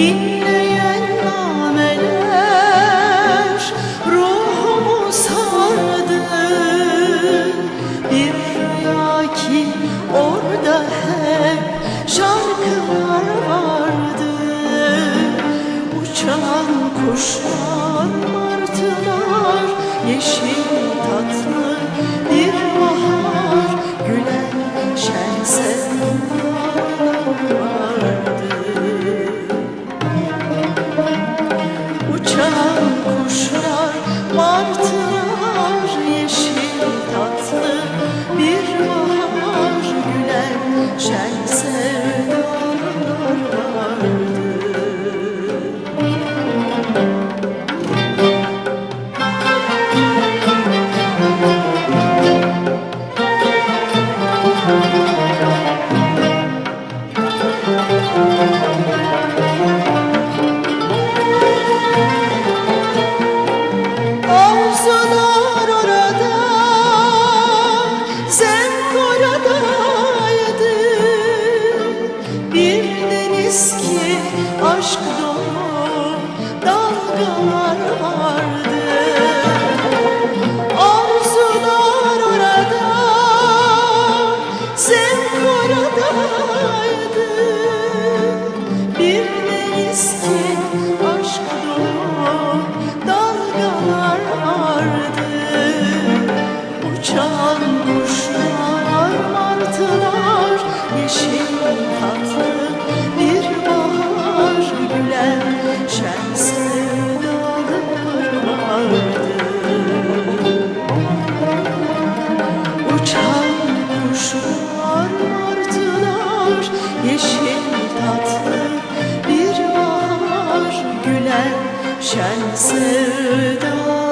Dinleyen nameler ruhumu sardı. Bir rüya orada hep şarkılar vardı. Uçan kuşlar, martılar, yeşil Arzular orada, zevk oradaydı. Bir deniz ki aşk dolu dalgalar vardı. Arzular orada, zevk oradaydı. Bir deniz ki şen sevdalar